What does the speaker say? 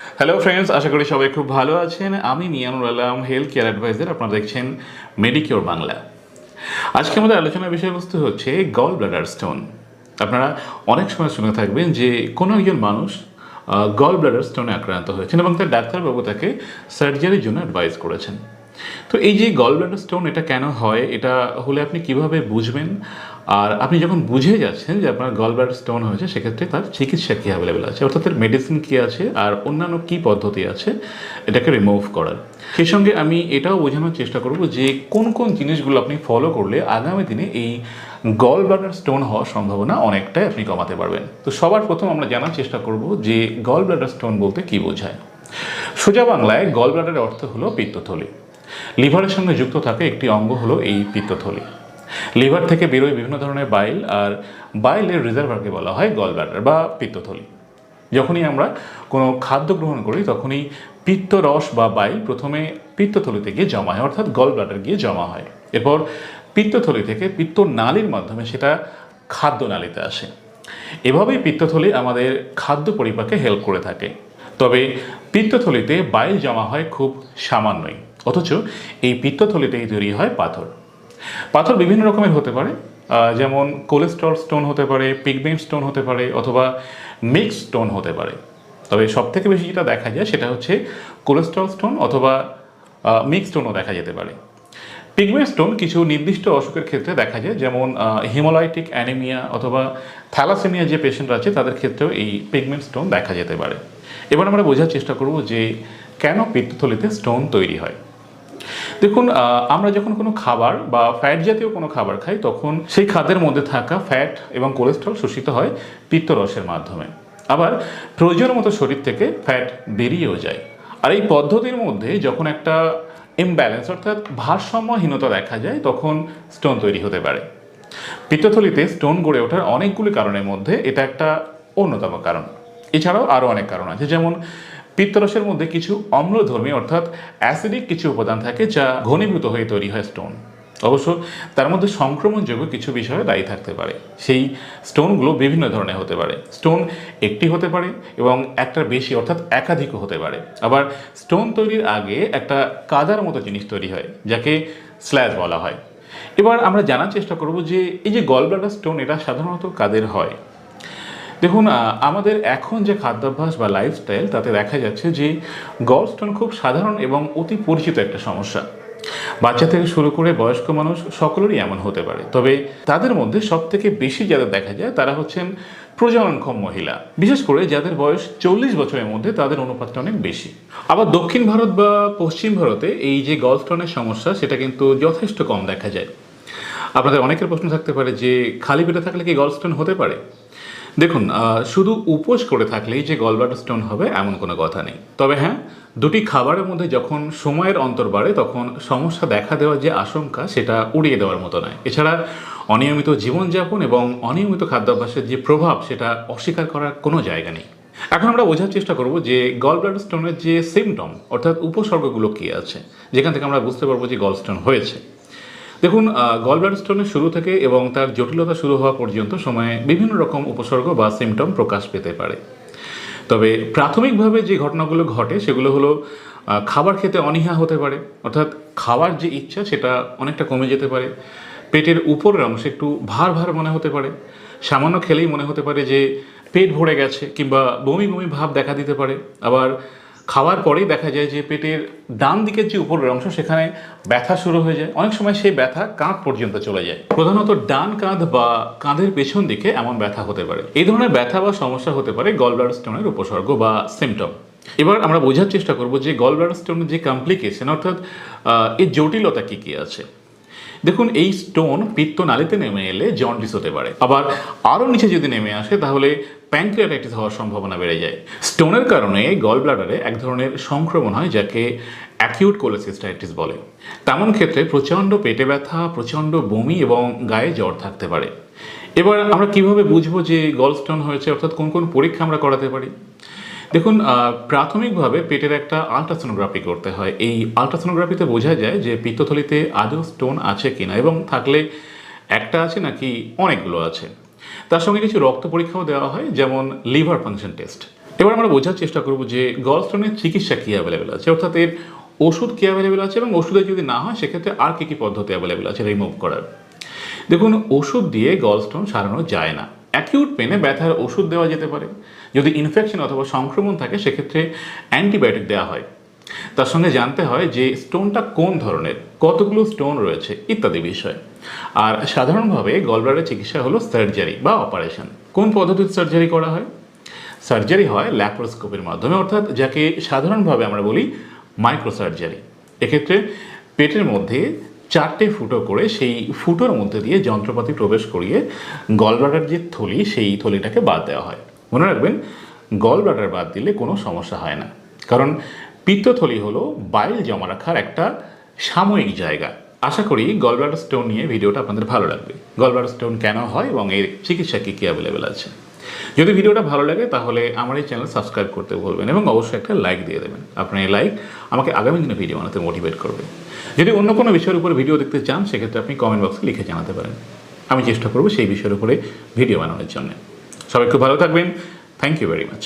Hello friends আশা করি সবাই খুব ভালো আছেন। আমি Mianur Alam health care advisor আপনারা দেখছেন মেডিকিওর বাংলা আজকে আমাদের আলোচনার বিষয়বস্তু হচ্ছে গল ব্লাডার স্টোন আপনারা অনেক সময় শুনে থাকবেন যে কোনো একজন মানুষ গল ব্লাডার স্টোনে আক্রান্ত হয়েছেন এবং তার ডাক্তারবাবু তাকে সার্জারির জন্য অ্যাডভাইস করেছেন। তো এই যে গল ব্লাডার স্টোন এটা কেন হয়, এটা হলে আপনি কীভাবে বুঝবেন? আর আপনি যখন বুঝে যাচ্ছেন যে আপনার গল ব্লাডার স্টোন হয়েছে, সেক্ষেত্রে তার চিকিৎসা কী অ্যাভেলেবেল আছে? অর্থাৎ তার মেডিসিন কী আছে আর অন্যান্য কী পদ্ধতি আছে, এটাকে রিমুভ করার। সেই সঙ্গে আমি এটাও বোঝানোর চেষ্টা করব যে কোন কোন জিনিসগুলো আপনি ফলো করলে আগামী দিনে এই গল ব্লাডার স্টোন হওয়ার সম্ভাবনা অনেকটাই আপনি কমাতে পারবেন। তো সবার প্রথম আমরা জানার চেষ্টা করব যে গল ব্লাডার স্টোন বলতে কী বোঝায়। সোজা বাংলায় গল ব্লাডারের অর্থ হলো পিত্তথলি। লিভারের সঙ্গে যুক্ত থাকে একটি অঙ্গ হলো এই পিত্তথলি। লিভার থেকে বেরোয় বিভিন্ন ধরনের বাইল, আর বাইলের রিজার্ভারকে বলা হয় গল ব্লাডার বা পিত্তথলি। যখনই আমরা কোনো খাদ্য গ্রহণ করি, তখনই পিত্তরস বা বাইল প্রথমে পিত্তথলিতে গিয়ে জমা হয়, অর্থাৎ গল ব্লাডার গিয়ে জমা হয়। এরপর পিত্তথলি থেকে পিত্ত নালীর মাধ্যমে সেটা খাদ্য নালীতে আসে। এভাবেই পিত্তথলি আমাদের খাদ্য পরিপাকে হেল্প করে থাকে। তবে পিত্তথলিতে বাইল জমা হয় খুব সামান্যই, অথচ এই পিত্তথলিতেই তৈরি হয় পাথর। পাথর বিভিন্ন রকমের হতে পারে যেমন কোলেস্ট্রল স্টোন হতে পারে পিগমেন্ট স্টোন হতে পারে, অথবা মিক্স স্টোন হতে পারে। তবে সব থেকে বেশি যেটা দেখা যায় সেটা হচ্ছে কোলেস্ট্রল স্টোন অথবা মিক্স স্টোনও দেখা যেতে পারে। পিগমেন্ট স্টোন কিছু নির্দিষ্ট অসুখের ক্ষেত্রে দেখা যায়, যেমন হিমোলাইটিক অ্যানিমিয়া অথবা থ্যালাসেমিয়া যে পেশেন্ট আছে, তাদের ক্ষেত্রেও এই পিগমেন্ট স্টোন দেখা যেতে পারে। এবার আমরা বোঝার চেষ্টা করব যে কেন পিত্তথলিতে স্টোন তৈরি হয়। দেখুন আমরা যখন কোনো খাবার বা ফ্যাট জাতীয় কোনো খাবার খাই, তখন সেই খাদ্যের মধ্যে থাকা ফ্যাট এবং কোলেস্ট্রল শোষিত হয় পিত্তরসের মাধ্যমে। আবার প্রয়োজন মতো শরীর থেকে ফ্যাট বেরিয়েও যায়। আর এই পদ্ধতির মধ্যে যখন একটা ইমব্যালেন্স অর্থাৎ ভারসাম্যহীনতা দেখা যায়, তখন স্টোন তৈরি হতে পারে। পিত্তথলিতে স্টোন গড়ে ওঠার অনেকগুলি কারণের মধ্যে এটা একটা অন্যতম কারণ। এছাড়াও আরও অনেক কারণ আছে, যেমন পিত্তরসের মধ্যে কিছু অম্লধর্মী অর্থাৎ অ্যাসিডিক কিছু উপাদান থাকে যা ঘনীভূত হয়ে তৈরি হয় স্টোন। অবশ্য তার মধ্যে সংক্রমণযোগ্য কিছু বিষয়ে দায়ী থাকতে পারে। সেই স্টোনগুলো বিভিন্ন ধরনের হতে পারে। স্টোন একটি হতে পারে এবং একটার বেশি অর্থাৎ একাধিকও হতে পারে। আবার স্টোন তৈরির আগে একটা কাদার মতো জিনিস তৈরি হয়, যাকে স্ল্যাজ বলা হয়। এবার আমরা জানার চেষ্টা করব যে এই যে গল ব্লাডার স্টোন, এটা সাধারণত কাদের হয়? দেখুন আমাদের এখন যে খাদ্যাভ্যাস বা লাইফস্টাইল তাতে দেখা যাচ্ছে যে গল স্টোন খুব সাধারণ এবং অতি পরিচিত একটা সমস্যা। বাচ্চা থেকে শুরু করে বয়স্ক মানুষ সকলেরই এমন হতে পারে। তবে তাদের মধ্যে সব থেকে বেশি যাদের দেখা যায়, তারা হচ্ছেন প্রজননক্ষম মহিলা। বিশেষ করে যাদের বয়স চল্লিশ বছরের মধ্যে তাদের অনুপাতটা অনেক বেশি। আবার দক্ষিণ ভারত বা পশ্চিম ভারতে এই যে গল স্টোনের সমস্যা, সেটা কিন্তু যথেষ্ট কম দেখা যায়। আপনাদের অনেকের প্রশ্ন থাকতে পারে যে, খালি পেটে থাকলে কি গলস্টোন হতে পারে? দেখুন শুধু উপোস করে থাকলেই যে গলব্লাডার স্টোন হবে এমন কোনো কথা নেই। তবে হ্যাঁ দুটি খাবারের মধ্যে যখন সময়ের অন্তর বাড়ে, তখন সমস্যা দেখা দেওয়ার যে আশঙ্কা, সেটা উড়িয়ে দেওয়ার মতো নয়। এছাড়া অনিয়মিত জীবনযাপন এবং অনিয়মিত খাদ্যাভ্যাসের যে প্রভাব, সেটা অস্বীকার করার কোনো জায়গা নেই। এখন আমরা বোঝার চেষ্টা করব যে গল ব্লাডার স্টোনের যে সিমটম অর্থাৎ উপসর্গগুলো কী আছে, যেখান থেকে আমরা বুঝতে পারব যে গল স্টোন হয়েছে। দেখুন গল ব্লাডার স্টোনের শুরু থেকে এবং তার জটিলতা শুরু হওয়া পর্যন্ত সময়ে বিভিন্ন রকম উপসর্গ বা সিমটম প্রকাশ পেতে পারে। তবে প্রাথমিকভাবে যে ঘটনাগুলো ঘটে, সেগুলো হলো খাবার খেতে অনীহা হতে পারে। অর্থাৎ খাওয়ার যে ইচ্ছা, সেটা অনেকটা কমে যেতে পারে। পেটের উপরের অংশে একটু ভার ভার মনে হতে পারে। সামান্য খেলেই মনে হতে পারে যে পেট ভরে গেছে, কিংবা বমি বমি ভাব দেখা দিতে পারে। আবার খাওয়ার পরেই দেখা যায় যে পেটের ডান দিকের যে উপরের অংশ, সেখানে ব্যথা শুরু হয়ে যায়। অনেক সময় সেই ব্যথা কাঁধ পর্যন্ত চলে যায়। প্রধানত ডান কাঁধ বা কাঁধের পেছন দিকে এমন ব্যথা হতে পারে। এই ধরনের ব্যথা বা সমস্যা হতে পারে গল ব্লাডার স্টোনের উপসর্গ বা সিমটম এবার আমরা বোঝার চেষ্টা করব যে গল ব্লাডার স্টোনের যে কমপ্লিকেশন অর্থাৎ এর জটিলতা কী কী আছে। দেখুন, এই স্টোন পিত্ত নালীতে নেমে এলে জন্ডিস হতে পারে। আবার আরও নিচে যদি নেমে আসে, তাহলে প্যানক্রিয়াটাইটিস হওয়ার সম্ভাবনা বেড়ে যায়। স্টোনের কারণে গল ব্লাডারে এক ধরনের সংক্রমণ হয়, যাকে অ্যাকিউট কোলেসিস্টাইটিস বলে। তেমন ক্ষেত্রে প্রচণ্ড পেটে ব্যথা, প্রচণ্ড বমি এবং গায়ে জ্বর থাকতে পারে। এবার আমরা কীভাবে বুঝব যে গল স্টোন হয়েছে, অর্থাৎ কোন কোন পরীক্ষা আমরা করাতে পারি? দেখুন প্রাথমিকভাবে পেটের একটা আলট্রাসোনোগ্রাফি করতে হয়। এই আলট্রাসোনোগ্রাফিতে বোঝা যায় যে পিত্তথলিতে আদৌ স্টোন আছে কিনা এবং থাকলে একটা আছে নাকি অনেকগুলো আছে। তার সঙ্গে কিছু রক্ত পরীক্ষাও দেওয়া হয়, যেমন লিভার ফাংশন টেস্ট এবার আমরা বোঝার চেষ্টা করব যে গলস্টোনের চিকিৎসা কী অ্যাভেলেবেল আছে, অর্থাৎ এর ওষুধ কী অ্যাভেলেবেল আছে এবং ওষুধে যদি না হয়, সেক্ষেত্রে আর কী কী পদ্ধতি অ্যাভেলেবেল আছে রিমুভ করার। দেখুন, ওষুধ দিয়ে গলস্টোন সারানো যায় না। অ্যাকিউট পেনে ব্যথার ওষুধ দেওয়া যেতে পারে। যদি ইনফেকশন অথবা সংক্রমণ থাকে, সেক্ষেত্রে অ্যান্টিবায়োটিক দেওয়া হয়। তার সঙ্গে জানতে হয় যে স্টোনটা কোন ধরনের, কতগুলো স্টোন রয়েছে, ইত্যাদি বিষয়। আর সাধারণভাবে গলব্লাডারের চিকিৎসা হলো সার্জারি বা অপারেশন কোন পদ্ধতিতে সার্জারি করা হয়? সার্জারি হয় ল্যাপ্রোস্কোপের মাধ্যমে, অর্থাৎ যাকে সাধারণভাবে আমরা বলি মাইক্রোসার্জারি এক্ষেত্রে পেটের মধ্যে চারটে ফুটো করে সেই ফুটোর মধ্যে দিয়ে যন্ত্রপাতি প্রবেশ করিয়ে গলব্লাডার যে থলি, সেই থলিটাকে বাদ দেওয়া হয়। মনে রাখবেন, গলব্লাডার বাদ দিলে কোনো সমস্যা হয় না। কারণ পিত্তথলি হলো বাইল জমা রাখার একটা সাময়িক জায়গা। আশা করি গলব্লাডার স্টোন নিয়ে ভিডিওটা আপনাদের ভালো লাগবে। গলব্লাডার স্টোন কেন হয় এবং এর চিকিৎসা কী কী অ্যাভেলেবেল আছে? যদি ভিডিওটা ভালো লাগে, তাহলে আমার এই চ্যানেল সাবস্ক্রাইব করতে বলবেন এবং অবশ্যই একটা লাইক দিয়ে দেবেন। আপনার এই লাইক আমাকে আগামী দিনে ভিডিও বানাতে মোটিভেট করবে। যদি অন্য কোনো বিষয়ের উপর ভিডিও দেখতে চান, সেক্ষেত্রে আপনি কমেন্ট বক্সে লিখে জানাতে পারেন। আমি চেষ্টা করব সেই বিষয়ের উপরে ভিডিও বানানোর জন্য। সবাই খুব ভালো থাকবেন। Thank you very much